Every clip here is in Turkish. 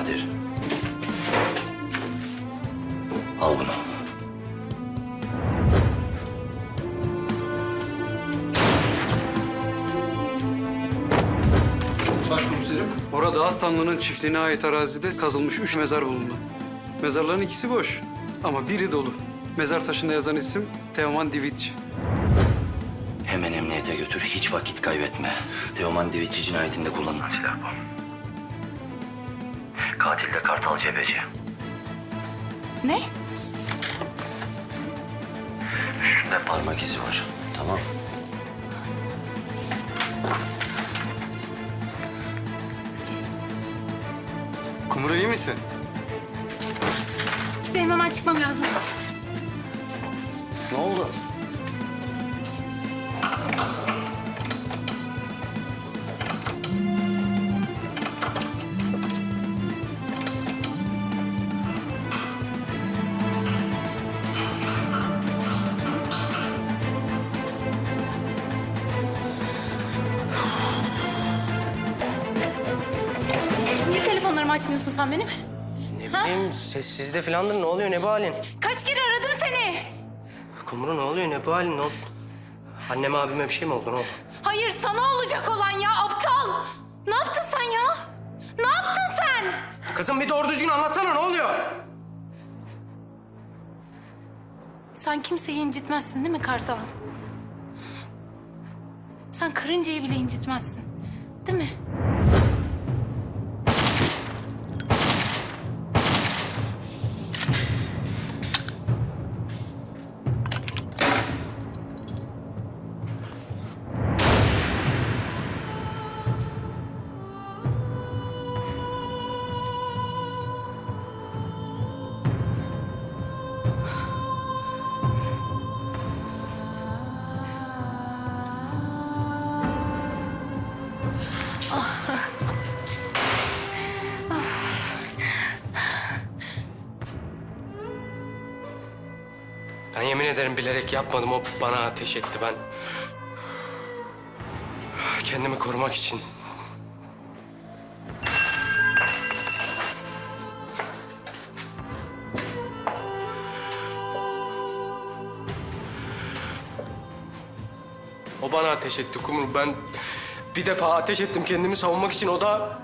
Nadir. Al bunu. Başkomiserim. Orada Aslanlı'nın çiftliğine ait arazide kazılmış üç mezar bulundu. Mezarların ikisi boş ama biri dolu. Mezar taşında yazan isim Teoman Divitçi. Hemen emniyete götür. Hiç vakit kaybetme. Teoman Divitçi cinayetinde kullanılan silah bu. Katil de Kartal Cebeci. Ne? Üstünde parmak izi var. Tamam. Kumru iyi misin? Benim hemen çıkmam lazım. Ne oldu? Telefonlarımı açmıyorsun sen benim? Ne Ha? bileyim sessizde falandır ne oluyor ne bu halin? Kaç kere aradım seni? Kumru ne oluyor ne bu halin ne oldu? Anneme abime bir şey mi oldu ne oldu? Hayır sana olacak olan ya aptal. Ne yaptın sen ya? Ne yaptın sen? Kızım bir doğru düzgün anlatsana ne oluyor? Sen kimseyi incitmezsin değil mi Kartal? Sen karıncayı bile incitmezsin. Değil mi? Yemin ederim bilerek yapmadım o bana ateş etti ben. Kendimi korumak için. O bana ateş etti Kumru. Ben bir defa ateş ettim kendimi savunmak için. O da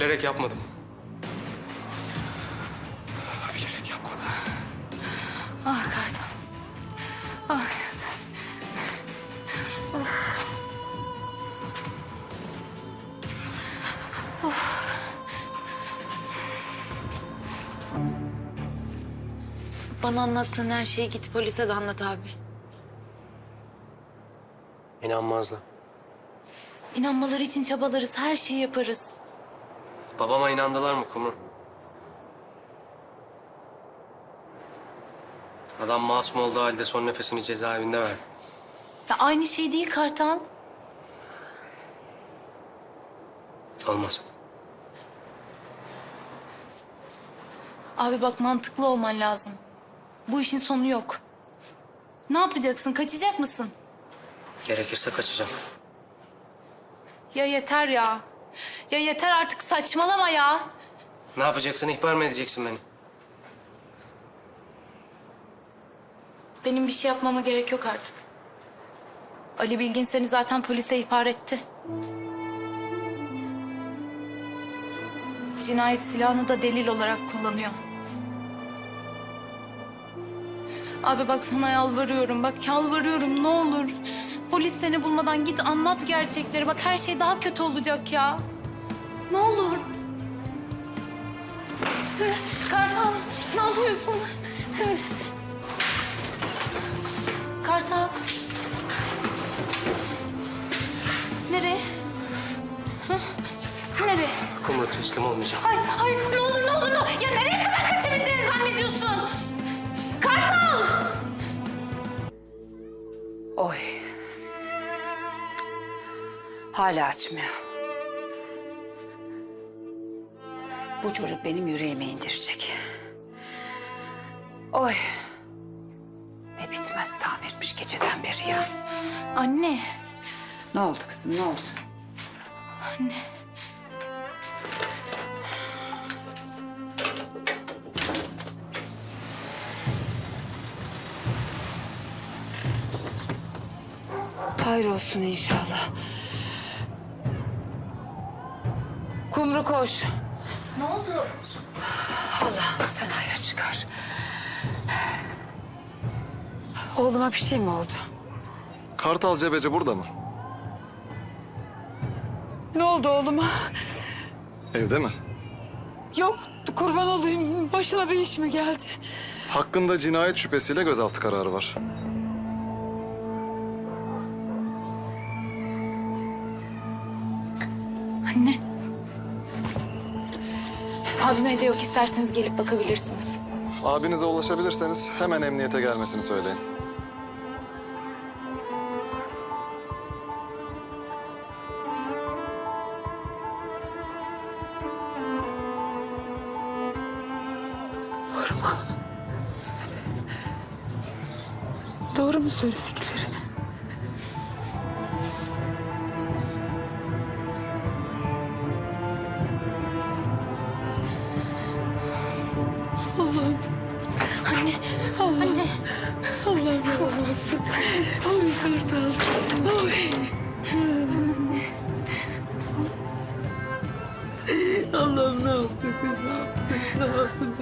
Bilerek yapmadım. Bilerek yapmadım. Ah Kartal. Ah. Bana anlattığın her şeyi git polise de anlat abi. İnanmazlar. İnanmaları için çabalarız, her şeyi yaparız. Babama inandılar mı Kumru? Adam masum olduğu halde son nefesini cezaevinde verdi. Ya aynı şey değil Kartal. Olmaz. Abi bak mantıklı olman lazım. Bu işin sonu yok. Ne yapacaksın? Kaçacak mısın? Gerekirse kaçacağım. Ya yeter ya. Ya yeter artık saçmalama ya. Ne yapacaksın? İhbar mı edeceksin beni? Benim bir şey yapmama gerek yok artık. Ali Bilgin seni zaten polise ihbar etti. Cinayet silahını da delil olarak kullanıyor. Abi bak sana yalvarıyorum. Bak yalvarıyorum ne olur. Polis seni bulmadan git anlat gerçekleri. Bak her şey daha kötü olacak ya. Ne olur. Kartal ne yapıyorsun? Kartal. Nereye? Hı? Nereye? Kumru teslim olmayacağım. Hayır, hayır. Ne olur, ne olur, ne olur. Ya nereye kadar kaçabileceğini zannediyorsun? Kartal! Oy. Hala açmıyor. Bu çocuk benim yüreğime indirecek. Oy. Ve bitmez. istiham etmiş geceden beri ya. Anne. Ne oldu kızım ne oldu? Hayır olsun inşallah. Kumru koş. Ne oldu? Allah'ım sen hayır çıkar. Oğluma bir şey mi oldu? Kartal Cebeci burada mı? Ne oldu oğluma? Evde mi? Yok kurban olayım. Başına bir iş mi geldi? Hakkında cinayet şüphesiyle gözaltı kararı var. Anne. Abim evde yok. isterseniz gelip bakabilirsiniz. Abinize ulaşabilirseniz hemen emniyete gelmesini söyleyin. Doğru mu söyledikleri? Anne. Allah. Anne. Allah korusun. Oy kartal. Oy. Allah'ım ne yaptık biz ne ne yaptık.